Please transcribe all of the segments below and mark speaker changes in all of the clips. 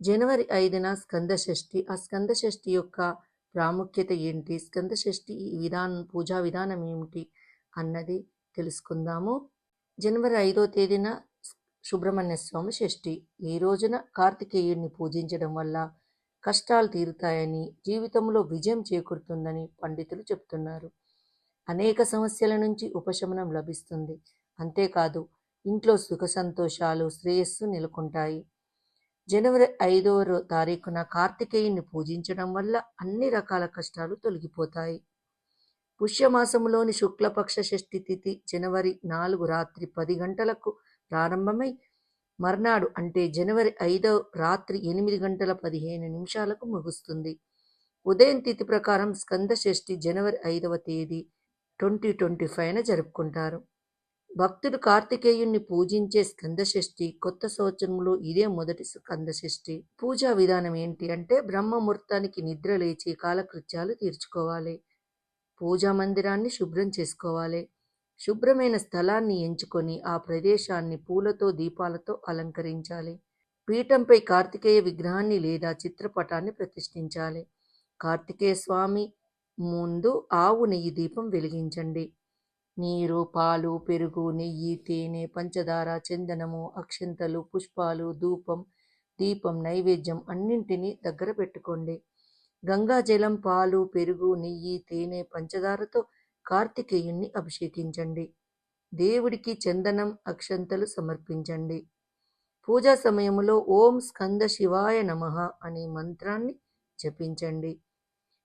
Speaker 1: జనవరి ఐదున స్కందషష్ఠి. ఆ స్కందషష్ఠి యొక్క ప్రాముఖ్యత ఏంటి? స్కంద షష్ఠి విధానం పూజా విధానం ఏమిటి అన్నది తెలుసుకుందాము. జనవరి ఐదో తేదీన సుబ్రహ్మణ్య స్వామి షష్ఠి. ఈ రోజున కార్తికేయుడిని పూజించడం వల్ల కష్టాలు తీరుతాయని జీవితంలో విజయం చేకూరుతుందని పండితులు చెప్తున్నారు. అనేక సమస్యల నుంచి ఉపశమనం లభిస్తుంది. అంతేకాదు ఇంట్లో సుఖ సంతోషాలు శ్రేయస్సు నెలకొంటాయి. జనవరి ఐదవ తారీఖున కార్తికేయుని పూజించడం వల్ల అన్ని రకాల కష్టాలు తొలగిపోతాయి. పుష్యమాసంలోని శుక్లపక్ష షష్ఠి తిథి జనవరి నాలుగు రాత్రి పది గంటలకు ప్రారంభమై మర్నాడు అంటే జనవరి ఐదవ రాత్రి ఎనిమిది గంటల పదిహేను నిమిషాలకు ముగుస్తుంది. ఉదయం తిథి ప్రకారం స్కంద షష్ఠి జనవరి ఐదవ తేదీ ట్వంటీ ట్వంటీ ఫైవ్న జరుపుకుంటారు. భక్తుడు కార్తికేయుణ్ణి పూజించే స్కందషష్ఠి కొత్త సంవత్సరంలో ఇదే మొదటి స్కందషష్ఠి. పూజా విధానం ఏంటి అంటే బ్రహ్మముహూర్తానికి నిద్ర లేచి కాలకృత్యాలు తీర్చుకోవాలి. పూజా మందిరాన్ని శుభ్రం చేసుకోవాలి. శుభ్రమైన స్థలాన్ని ఎంచుకొని ఆ ప్రదేశాన్ని పూలతో దీపాలతో అలంకరించాలి. పీఠంపై కార్తికేయ విగ్రహాన్ని లేదా చిత్రపటాన్ని ప్రతిష్ఠించాలి. కార్తికేయ స్వామి ముందు ఆవు నెయ్యి దీపం వెలిగించండి. నీరు పాలు పెరుగు నెయ్యి తేనె పంచదార చందనము అక్షంతలు పుష్పాలు ధూపం దీపం నైవేద్యం అన్నింటినీ దగ్గర పెట్టుకోండి. గంగాజలం పాలు పెరుగు నెయ్యి తేనె పంచదారతో కార్తికేయుణ్ణి అభిషేకించండి. దేవుడికి చందనం అక్షంతలు సమర్పించండి. పూజా సమయంలో ఓం స్కంద శివాయ నమ అనే మంత్రాన్ని జపించండి.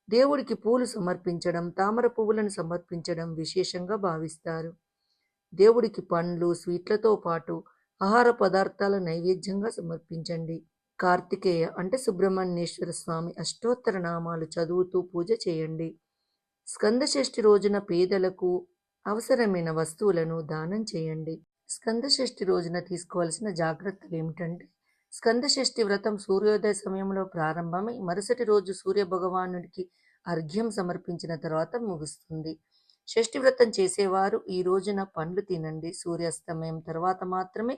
Speaker 1: దేవుడికి పూలు సమర్పించడం తామర పువ్వులను సమర్పించడం విశేషంగా భావిస్తారు. దేవుడికి పండ్లు స్వీట్లతో పాటు ఆహార పదార్థాల నైవేద్యంగా సమర్పించండి. కార్తికేయ అంటే సుబ్రహ్మణ్యేశ్వర స్వామి అష్టోత్తర నామాలు చదువుతూ పూజ చేయండి. స్కందషష్ఠి రోజున పేదలకు అవసరమైన వస్తువులను దానం చేయండి. స్కందషష్ఠి రోజున తీసుకోవాల్సిన జాగ్రత్తలు ఏమిటంటే స్కందషష్ఠి వ్రతం సూర్యోదయ సమయంలో ప్రారంభమై మరుసటి రోజు సూర్య భగవానుడికి అర్ఘ్యం సమర్పించిన తర్వాత ముగుస్తుంది. షష్ఠి వ్రతం చేసేవారు ఈ రోజున పండ్లు తినండి. సూర్యాస్తమయం తర్వాత మాత్రమే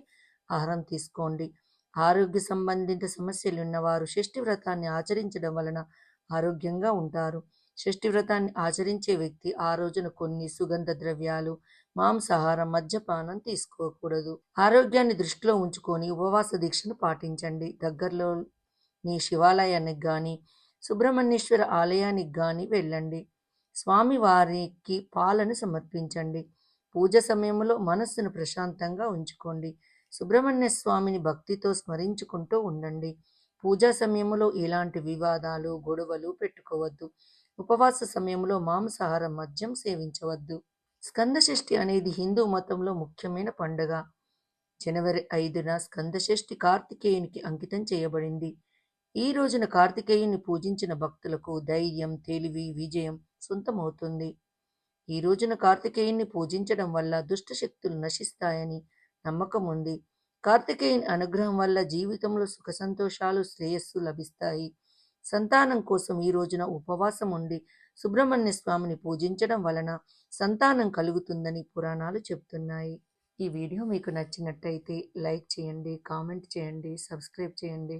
Speaker 1: ఆహారం తీసుకోండి. ఆరోగ్య సంబంధిత సమస్యలు ఉన్నవారు షష్ఠి వ్రతాన్ని ఆచరించడం వలన ఆరోగ్యంగా ఉంటారు. షష్ఠి వ్రతాన్ని ఆచరించే వ్యక్తి ఆ రోజున కొన్ని సుగంధ ద్రవ్యాలు మాంసాహారం మద్యపానం తీసుకోకూడదు. ఆరోగ్యాన్ని దృష్టిలో ఉంచుకొని ఉపవాస దీక్షను పాటించండి. దగ్గరలో నీ శివాలయానికి కానీ సుబ్రహ్మణ్యేశ్వర ఆలయానికి కానీ వెళ్ళండి. స్వామివారికి పాలను సమర్పించండి. పూజ సమయంలో మనస్సును ప్రశాంతంగా ఉంచుకోండి. సుబ్రహ్మణ్య స్వామిని భక్తితో స్మరించుకుంటూ ఉండండి. పూజా సమయంలో ఇలాంటి వివాదాలు గొడవలు పెట్టుకోవద్దు. ఉపవాస సమయంలో మాంసాహారం మద్యం సేవించవద్దు. స్కందషష్ఠి అనేది హిందూ మతంలో ముఖ్యమైన పండుగ. జనవరి ఐదున స్కందషష్ఠి కార్తికేయునికి అంకితం చేయబడింది. ఈ రోజున కార్తికేయుని పూజించిన భక్తులకు ధైర్యం తెలివి విజయం సొంతమవుతుంది. ఈ రోజున కార్తికేయుని పూజించడం వల్ల దుష్ట శక్తులు నశిస్తాయని నమ్మకం ఉంది. కార్తికేయుని అనుగ్రహం వల్ల జీవితంలో సుఖ సంతోషాలు శ్రేయస్సు లభిస్తాయి. సంతానం కోసం ఈ రోజున ఉపవాసం ఉండి సుబ్రహ్మణ్య స్వామిని పూజించడం వలన సంతానం కలుగుతుందని పురాణాలు చెబుతున్నాయి ఈ వీడియో మీకు నచ్చినట్టయితే లైక్ చేయండి కామెంట్ చేయండి సబ్స్క్రైబ్ చేయండి.